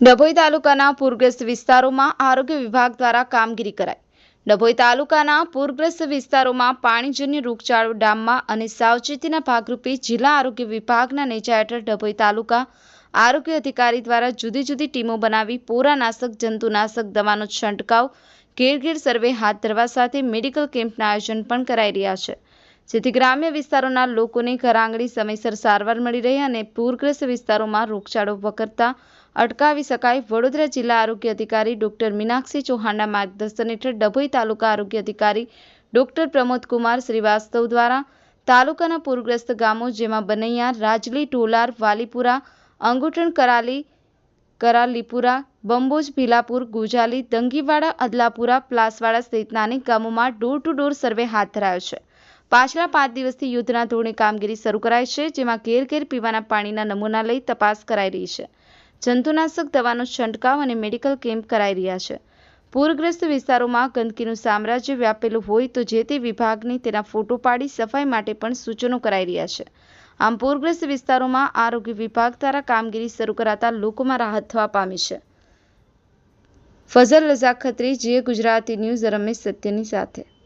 ડભોઈ તાલુકાના પૂરગ્રસ્ત વિસ્તારોમાં આરોગ્ય વિભાગ દ્વારા કામગીરી કરાઈ. ડભોઈ તાલુકાના પૂરગ્રસ્ત વિસ્તારોમાં પાણીજન્ય રોગચાળો ડામમાં અને સાવચેતીના ભાગરૂપે જિલ્લા આરોગ્ય વિભાગના નેજા હેઠળ ડભોઈ તાલુકા આરોગ્ય અધિકારી દ્વારા જુદી જુદી ટીમો બનાવી પોરાનાશક, જંતુનાશક, દવાનો છંટકાવ, ઘેર ઘેર સર્વે હાથ ધરવા સાથે મેડિકલ કેમ્પના આયોજન પણ કરાઈ રહ્યા છે. જેથી ગ્રામ્ય વિસ્તારોના લોકોને ઘરઆંગણી સમયસર સારવાર મળી રહે અને પૂરગ્રસ્ત વિસ્તારોમાં રોગચાળો વકરતા અટકાવી શકાય. વડોદરા જિલ્લા આરોગ્ય અધિકારી ડોક્ટર મીનાક્ષી ચૌહાણના માર્ગદર્શન હેઠળ ડભોઈ તાલુકા આરોગ્ય અધિકારી ડોક્ટર પ્રમોદકુમાર શ્રીવાસ્તવ દ્વારા તાલુકાના પૂરગ્રસ્ત ગામો જેમાં બનૈયા, રાજલી ટોલાર વાલીપુરા, અંગુઠણ કરાલી, કરાલીપુરા, બંબોજ, ભીલાપુર, ગુજાલી, દંગીવાડા, અદલાપુરા, પ્લાસવાડા સહિતના અનેક ગામોમાં ડોર ટુ ડોર સર્વે હાથ ધરાયો છે. પાછલા પાંચ દિવસથી યુદ્ધના ધોરણે કામગીરી શરૂ કરાઈ છે, જેમાં ઘેર ઘેર પીવાના પાણીના નમૂના લઈ તપાસ કરાઈ રહી છે. જંતુનાશક દવાનો છંટકાવ અને મેડિકલ કેમ્પ કરાઈ રહ્યા છે. પૂરગ્રસ્ત વિસ્તારોમાં ગંદકીનું સામ્રાજ્ય વ્યાપેલું હોય તો જે તે વિભાગને તેના ફોટો પાડી સફાઈ માટે પણ સૂચનો કરાઈ રહ્યા છે. આમ પૂરગ્રસ્ત વિસ્તારોમાં આરોગ્ય વિભાગ દ્વારા કામગીરી શરૂ કરાતા લોકોમાં રાહત થવા પામી છે. ફઝલ રઝા ખત્રી, જે ગુજરાતી ન્યૂઝ, રમેશ સત્યની સાથે.